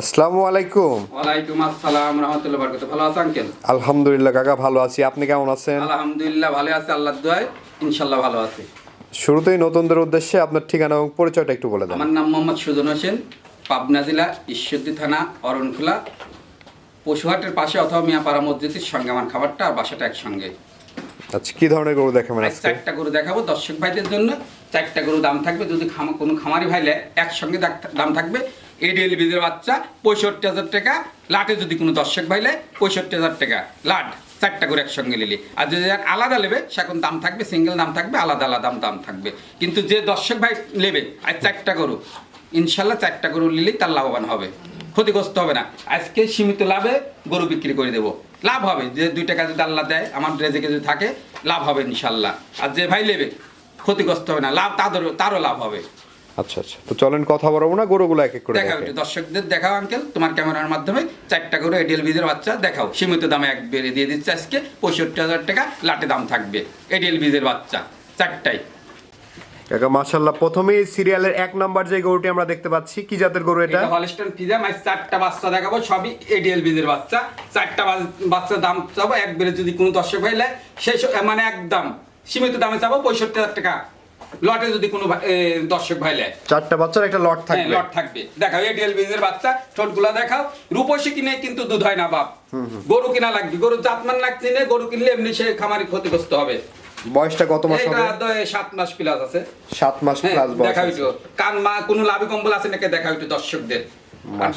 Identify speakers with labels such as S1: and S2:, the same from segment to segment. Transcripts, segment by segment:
S1: আসসালামু আলাইকুম।
S2: ওয়ালাইকুম আসসালাম রহমতুল্লাহ বরকত ভালো আছেন আঙ্কেল?
S1: আলহামদুলিল্লাহ কাকা ভালো আছি। আপনি কেমন আছেন?
S2: আলহামদুলিল্লাহ ভালো আছে। আল্লাহ দোয়ায় ইনশাল্লাহ ভালো আছে।
S1: শুরুতেই নতুনদের উদ্দেশ্যে আপনার ঠিকানা এবং পরিচয়টা একটু বলে দেন।
S2: আমার নাম মোহাম্মদ সুজন হোসেন পাবনা জেলা ঈশ্বরদী থানা অরণখোলা। পশুহাটের পাশে অথবা মিয়াপাড়া মসজিদের সঙ্গে আমার খাবারটা আর বাসাটা একসঙ্গে।
S1: আচ্ছা কি ধরনের গরু দেখাবেন আজকে?
S2: চারটা গরু দেখাবো। দর্শক ভাইদের জন্য চারটা গরু দাম থাকবে। যদি কোনো খামারি ভাইলে একসঙ্গে দাম থাকবে। এডিএল বীজের বাচ্চা পঁয়ষট্টি হাজার টাকা, লাটে যদি কোনো দর্শক ভাইলে পঁয়ষট্টি হাজার টাকা, লাট, চারটা করে একসঙ্গে নিলে। আর যদি আলাদা নেবে সেখন দাম থাকবে সিঙ্গেল দাম থাকবে, আলাদা আলাদা দাম দাম থাকবে। কিন্তু যে দর্শক ভাই নেবে, আর চারটা গরু, ইনশাল্লাহ চারটা গরু নিলেই তার লাভবান হবে। ক্ষতিগ্রস্ত হবে না। আজকে সীমিত লাভে গরু বিক্রি করে দেবো। লাভ হবে। যে দুই টাকা যদি আল্লাহ দেয়, আমার রেজেকে যদি থাকে, লাভ হবে ইনশাল্লাহ। আর যে ভাই নেবে, ক্ষতিগ্রস্ত হবে না। লাভ তাদেরও তারও লাভ হবে।
S1: আচ্ছা আচ্ছা। তো চলেন কথা বলব না গরুগুলো এক এক করে
S2: দেখাও দর্শকদের দেখাও আঙ্কেল তোমার ক্যামেরার মাধ্যমে চারটা করে এডিএল বিজের বাচ্চা দেখাও। সীমিত দামে এক বেড়ে দিয়ে দিচ্ছে আজকে পঁয়ষট্টি হাজার টাকা লাটে দাম থাকবে। এডিএল বিজের বাচ্চা চারটাই।
S1: কাকা মাশাল্লাহ প্রথমেই সিরিয়ালের এক নাম্বার যে গরুটি আমরা দেখতে পাচ্ছি কি জাতের গরু এটা?
S2: হলস্টন ফিজা মাই চারটা বাচ্চা দেখাবো সবই এডিএল বিজের বাচ্চা। চারটা বাচ- বাচ্চার দাম চাবো একবারে যদি কোনো দর্শক ভাই নেয় সেই মানে একদম সীমিত দামে চাবো পঁয়ষট্টি হাজার টাকা। লটে যদি কোনো দর্শক ভাই নেয়
S1: চারটা বাচ্চার একটা লট
S2: হ্যাঁ,
S1: থাকবে।
S2: লট থাকবে। দেখাও এডিএল বীজের বাচ্চা ঠোঁটগুলা দেখাও। রূপসী কিনে কিন্তু দুধ হয় না বাপ। গরু কিনা লাগবে। গরু জাতমান না কিনে গরু কিনলে এমনি সে খামারি ক্ষতিগ্রস্ত হবে।
S1: বয়সটা কত মাস হবে?
S2: সাত মাস প্লাস আছে।
S1: মাস
S2: হ্যাঁ,
S1: প্লাস বয়স
S2: দেখাও একটু। কান মা কোনো লাভি কম্বল আছে নাকি? দেখাও একটু দর্শকদের। আর।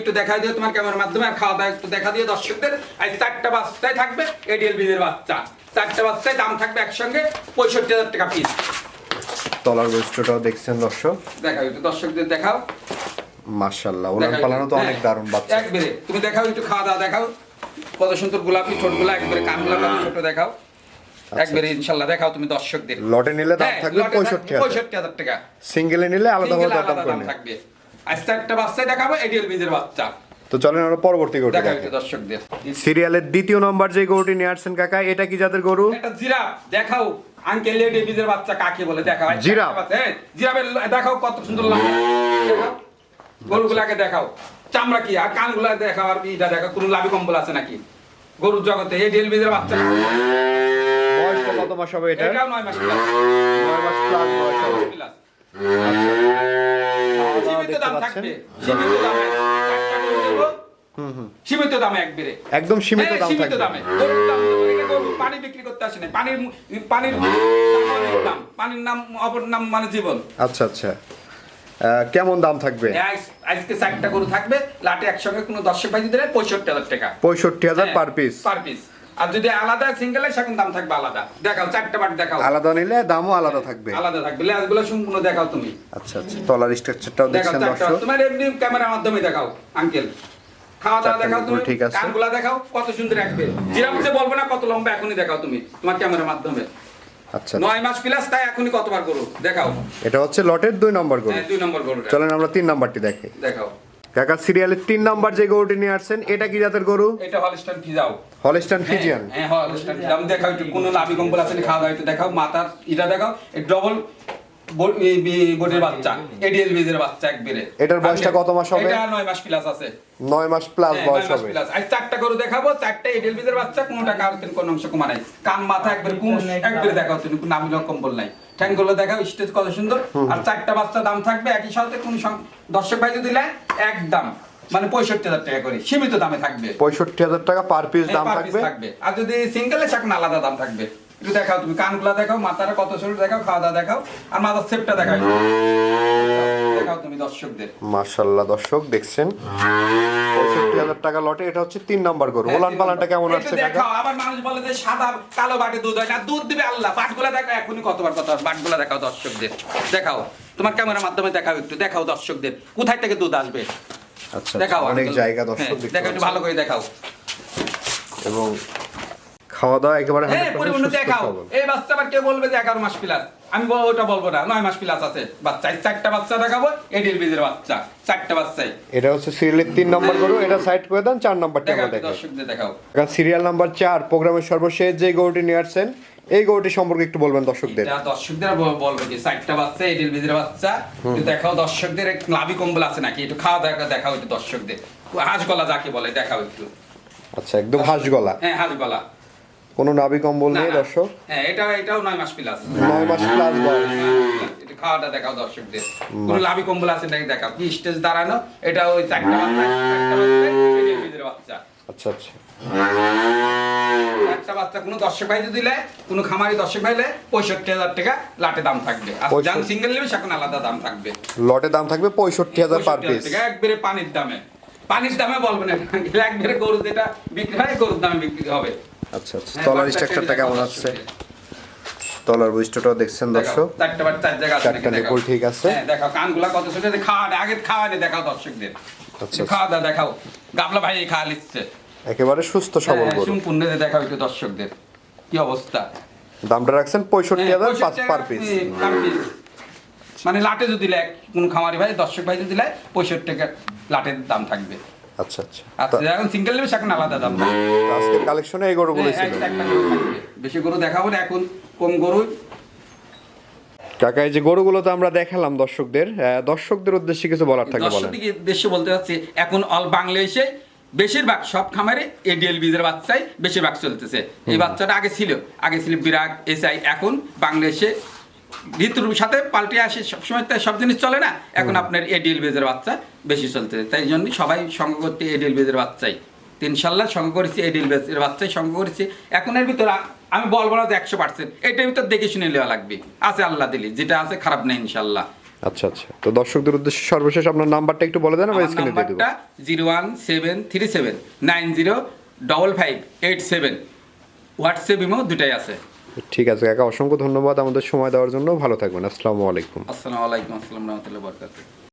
S2: একটু দেখা দিও তোমার ক্যামেরার মাধ্যমে আর খাওয়া দাওয়া একটু দেখা দিও দর্শকদের। আজ চারটা বাচ্চাই থাকবে এডিএল বীজের বাচ্চা। চারটা বাচ্চাই দাম থাকবে একসঙ্গে পঁয়ষট্টি হাজার টাকা পিস
S1: তলার বৈশিষ্ট্যটাও দেখছেন দর্শক?
S2: দেখাও একটু দর্শকদের দেখাও।
S1: মাশাল্লাহ ওলান পালানো তো অনেক
S2: হ্যাঁ,
S1: দারুণ বাচ্চা।
S2: একবারে। তুমি দেখাও একটু খাওয়া দাওয়া দেখাও। কত সুন্দর গোলাপি ঠোঁটগুলো একবারে কানগুলো কত ছোট দেখাও। একবারে ইনশাল্লাহ দেখাও তুমি দর্শকদের।
S1: লটে নিলে দাম
S2: হ্যাঁ,
S1: থাকবে
S2: লটে
S1: পঁয়ষট্টি হাজার।
S2: পঁয়ষট্টি হাজার টাকা।
S1: সিঙ্গেলে নিলে আলাদা
S2: আলাদা দাম থাকবে। আজকে একটা বাচ্চাই দেখাবো এডিএল বীজের বাচ্চা।
S1: তো চলেন আমরা পরবর্তী গরুটি দেখি।
S2: দর্শকদের।
S1: সিরিয়ালের দ্বিতীয় নম্বর যে গরুটি নিয়ে আসছেন কাকা এটা কি জাতের গরু?
S2: একটা জিরাফ দেখাও। আঙ্কেল লেডি বীজের বাচ্চা কাকে বলে? দেখাও
S1: জিরাফ?
S2: হ্যাঁ জিরাফের দেখাও কত সুন্দর লাগে গরুগুলাকে দেখাও। চামড়া কি? আর কানগুলা দেখাও আর ইটা দেখাও কোনো লাভি কম্বল আছে নাকি? গরুর জগতে এডিএল বীজের বাচ্চা।
S1: বয়সটা কত মাস হবে এটা
S2: এটাও নয় মাস প্লাস।
S1: নয় মাস প্লাস বয়স হবে।
S2: সীমিত
S1: দেখতে
S2: দাম থাকবে। সীমিত দামে। সীমিত দামে একবারে
S1: একদম সীমিত
S2: হ্যাঁ,
S1: দাম
S2: সীমিত দামে। গরুর পানি বিক্রি করতে আসে না। পানির পানির দাম। পানির নাম অপর নাম মানে জীবন।
S1: আচ্ছা আচ্ছা। কেমন দাম থাকবে?
S2: আজকে চারটা গরু থাকবে। লাটে একসঙ্গে কোনো দর্শক ভাই দিলে পঁয়ষট্টি হাজার টাকা।
S1: পঁয়ষট্টি হাজার পার পিস
S2: পার পিস আর যদি আলাদা সিঙ্গেল হয় সেখন দাম থাকবে আলাদা। দেখাও চারটা বাট দেখাও।
S1: আলাদা নিলে দামও আলাদা থাকবে।
S2: আলাদা থাকবে। লেজগুলো সম্পূর্ণ দেখাও তুমি।
S1: আচ্ছা আচ্ছা। তলার স্ট্রাকচারটাও
S2: দেখাও
S1: দেখছেন দর্শক।
S2: তোমার এমনি ক্যামেরার মাধ্যমে দেখাও আঙ্কেল খাওয়া দাওয়া দেখাও তুমি
S1: গরু ঠিক আছে।
S2: কানগুলা দেখাও কত সুন্দর রাখবে জিরাফ যে বলব না কত লম্বা এখনই দেখাও তুমি তোমার ক্যামেরার মাধ্যমে।
S1: আচ্ছা।
S2: নয় মাস প্লাস তাই এখনই কতবার গরু দেখাও।
S1: এটা হচ্ছে লটের দুই নম্বর গরু।
S2: হ্যাঁ, দুই নম্বর গরুটা।
S1: চলেন আমরা তিন নাম্বারটি দেখি।
S2: দেখাও।
S1: কাকা সিরিয়ালের তিন নাম্বার যে গরুটি নিয়ে আসছেন এটা কি জাতের গরু?
S2: এটা হলস্টাইন ফিজাও
S1: হলস্টান ফিজিয়ান
S2: হ্যাঁ হ্যাঁ হলস্টাইন দেখাও একটু কোনো লাভি কম্বল আছে খাওয়া দাওয়া দেখাও। মাথার এটা দেখাও ডবল বোর্ডের বাচ্চা। এডিএল বীজের বাচ্চা একবারে।
S1: এটার বয়সটা কত মাস হবে?
S2: এটা নয় মাস প্লাস আছে।
S1: নয় মাস প্লাস
S2: হ্যাঁ,
S1: বয়স হবে।
S2: চারটা গরু দেখাবো চারটা এডিএল বীজের বাচ্চা কোনোটা কোনো অংশ কমা নাই। কান মাথা একবারে কুম একবারে দেখাও তুমি নামি কম্বল নাই। ঠ্যাংগুলো দেখাও স্টেজ কত সুন্দর। আর চারটা বাচ্চা দাম থাকবে একই সাথে কোন দর্শক ভাই যদি নেয় এক দাম। মানে পঁয়ষট্টি হাজার টাকা করে সীমিত দামে থাকবে।
S1: পঁয়ষট্টি হাজার টাকা পার পিস দাম
S2: হ্যাঁ, per piece
S1: থাকবে?
S2: থাকবে। আর যদি সিঙ্গেল সেখানে আলাদা দাম থাকবে। একটু দেখাও তুমি কানগুলা দেখাও মাথাটা কত ছোট দেখাও খাওয়া দাওয়া দেখাও আর মাথার সেপটা দেখাও। দেখাও তুমি দর্শকদের।
S1: মাশাল্লাহ দর্শক দেখছেন? পঁয়ষট্টি হাজার টাকা লটে এটা হচ্ছে তিন নাম্বার গরু। ওলান পালানটা কেমন আসছে
S2: দেখাও আবার মানুষ বলে যে সাদা কালো বাটে দুধ হয় না দুধ দিবে আল্লাহ বাটগুলা দেখাও এখনই কতবার কথা বাটগুলা দেখাও দর্শকদের। দেখাও তোমার ক্যামেরার মাধ্যমে দেখাও একটু দেখাও দর্শকদের কোথায় থেকে দুধ আসবে?
S1: আচ্ছা
S2: দেখাও
S1: আচ্ছা, অনেক জায়গা
S2: হ্যাঁ,
S1: দর্শক
S2: দেখাও একটু ভালো করে দেখাও।
S1: এবং খাওয়া দাওয়া একেবারে
S2: হ্যাঁ পরিপূর্ণ দেখাও। এই বাচ্চা আবার কেউ বলবে যে এগারো মাস প্লাস আমি ওটা বলব না নয় মাস প্লাস আছে। বাচ্চা চারটা বাচ্চা দেখাবো বীজের বাচ্চা চারটা বাচ্চাই
S1: এটা হচ্ছে সিরিয়ালের তিন নম্বর গরু এটা সাইড করে দেন চার নম্বরটি
S2: দেখাও
S1: আমরা দেখাই।
S2: দর্শকদের দেখাও।
S1: কারণ সিরিয়াল নাম্বার চার প্রোগ্রামের সর্বশেষ যে গরুটি নিয়ে আসছেন এই গরুটি সম্পর্কে একটু বলবেন দর্শকদের।
S2: দর্শকদের বল- বলব যে চারটা বাচ্চা এডিল বিজের বাচ্চা। দেখাও দর্শকদের লাভি কম্বল আছে নাকি? একটু খাওয়া দাওয়া দেখাও একটু দর্শকদের। হাঁস গলা যাকে বলে দেখাও একটু।
S1: আচ্ছা একদম হাঁস গলা।
S2: হ্যাঁ হাঁস গলা।
S1: কোনো নাভি কম্বল নেই দর্শক?
S2: হ্যাঁ এটা এটাও নয় মাস প্লাস
S1: নয় মাস প্লাস বয়স।
S2: একটু খাওয়াটা দেখাও দর্শকদের। কোন লাভি কম্বল আছে নাকি দেখাও? কি স্টেজ দাঁড়ানো? এটা ওই চারটা বাচ্চা চারটা বাচ্চা এডিল বাচ্চা।
S1: আচ্ছা আচ্ছা।
S2: একটা বাচ্চা কোনো দর্শক ভাই দিলে কোনো খামারি দর্শক ভাইলে পঁয়ষট্টি হাজার টাকা লাটে দাম থাকবে। আর যান সিঙ্গেল নেবে সেখন আলাদা দাম থাকবে।
S1: লটে দাম থাকবে পঁয়ষট্টি হাজার পার পিস
S2: একবারে পানির দামে। পানির দামে বলবেন না একবারে গরু যেটা বিক্রি হয় গরুর দামে বিক্রি হবে।
S1: আচ্ছা আচ্ছা।
S2: হ্যাঁ,
S1: তলার স্ট্রাকচারটা কেমন আছে? তলার বৈশিষ্ট্যটাও দেখছেন দর্শক?
S2: চারটা বার চার জায়গা আছে
S1: চারটা
S2: নাকি
S1: নিপুল ঠিক আছে।
S2: হ্যাঁ, দেখাও কানগুলা কত ছোট খাওয়া আগে খাওয়া নিয়ে দেখাও দর্শকদের।
S1: আচ্ছা।
S2: খাওয়া দাওয়া দেখাও। গাবলা ভাই খাওয়া লিখছে
S1: একেবারে সুস্থ সবল গরু।
S2: সম্পূর্ণ দেখাও একটু দর্শকদের। কি অবস্থা?
S1: দামটা রাখছেন পঁয়ষট্টি হাজার
S2: হ্যাঁ,
S1: পাঁচ পার পিস।
S2: মানে লাটে যদি লেয় কোনো খামারি ভাই দর্শক ভাই যদি লেয় পঁয়ষট্টি টাকা লাটের দাম থাকবে।
S1: আচ্ছা আচ্ছা।
S2: আচ্ছা এখন সিঙ্গেল নেবে সেখন আলাদা দাম।
S1: আজকের কালেকশনে এই গরুগুলো
S2: হ্যাঁ,
S1: ছিল।
S2: বেশি গরু দেখাবো না এখন কম গরু।
S1: কাকা এই যে গরুগুলো তো আমরা দেখালাম দর্শকদের দর্শকদের উদ্দেশ্যে কিছু বলার থাকলে বলেন।
S2: দর্শকদিকে দেশে বলতে চাচ্ছি এখন অল বাংলাদেশে বেশিরভাগ সব খামারে এডিএল বীজের বাচ্চাই বেশিরভাগ চলতেছে। এই বাচ্চাটা আগে ছিল আগে ছিল বিরাট এসআই এখন বাংলাদেশে ঋতুর সাথে পাল্টে আসে সবসময় তাই সব জিনিস চলে না? এখন আপনার এডিএল বীজের বাচ্চা বেশি চলতেছে তাই জন্য সবাই সঙ্গ করতে এডিএল বীজের বাচ্চাই। তো ইনশাল্লাহ সঙ্গ করেছি এডিএল বীজের বাচ্চাই সঙ্গ করেছি। এখন এর ভিতর আমি বলব না যে একশো পার্সেন্ট এটার ভিতর দেখে শুনে নেওয়া লাগবে। আছে আল্লাহ দিলি যেটা আছে খারাপ নেই ইনশাল্লাহ।
S1: আচ্ছা আচ্ছা। তো দর্শকদের উদ্দেশ্যে সর্বশেষ আপনার নাম্বারটা একটু বলে দেন আমার স্ক্রিনে দিয়ে দেবো।
S2: Zero one seven three seven nine zero double five eight seven. WhatsApp imo দুটাই আছে।
S1: ঠিক আছে, কাকা, অসংখ্য ধন্যবাদ আমাদের সময় দেওয়ার জন্য। ভালো থাকবেন। আসসালামু আলাইকুম।
S2: আসসালামু আলাইকুম। আসসালাম রহমতুল্লাহ বরকাত